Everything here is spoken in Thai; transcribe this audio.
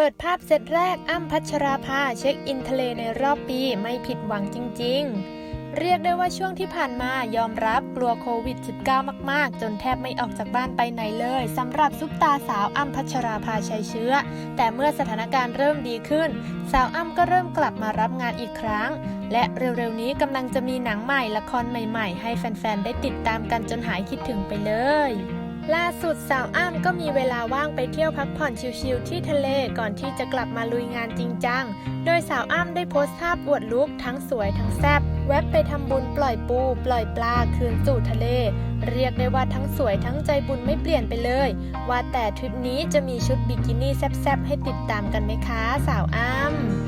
เปิดภาพเซตแรกอ้ำพัชราภาเช็คอินทะเลในรอบปีไม่ผิดหวังจริง ๆ เรียกได้ว่าช่วงที่ผ่านมายอมรับกลัวโควิด -19 มากๆ จนแทบไม่ออกจากบ้านไปไหนเลยสำหรับซุปตาสาวอ้ำพัชราภาชัยเชื้อ แต่เมื่อสถานการณ์เริ่มดีขึ้น สาวอ้ำก็เริ่มกลับมารับงานอีกครั้ง และเร็วๆนี้กำลังจะมีหนังใหม่ละครใหม่ ๆ ให้แฟนๆได้ติดตามกันจนหายคิดถึงไปเลย ล่าสุดสาวอ้ำก็มีเวลาว่างไปเที่ยวพักผ่อนชิลๆที่ทะเลก่อนที่จะกลับมาลุยงานจริงจัง โดยสาวอ้ำได้โพสต์ภาพอวดลุกทั้งสวยทั้งแซ่บแวบไปทำบุญปล่อยปู ปล่อยปลาคืนสู่ทะเล เรียกได้ว่าทั้งสวยทั้งใจบุญไม่เปลี่ยนไปเลย ว่าแต่ทริปนี้จะมีชุดบิกินี่แซ่บๆให้ติดตามกันไหมคะ สาวอ้ำ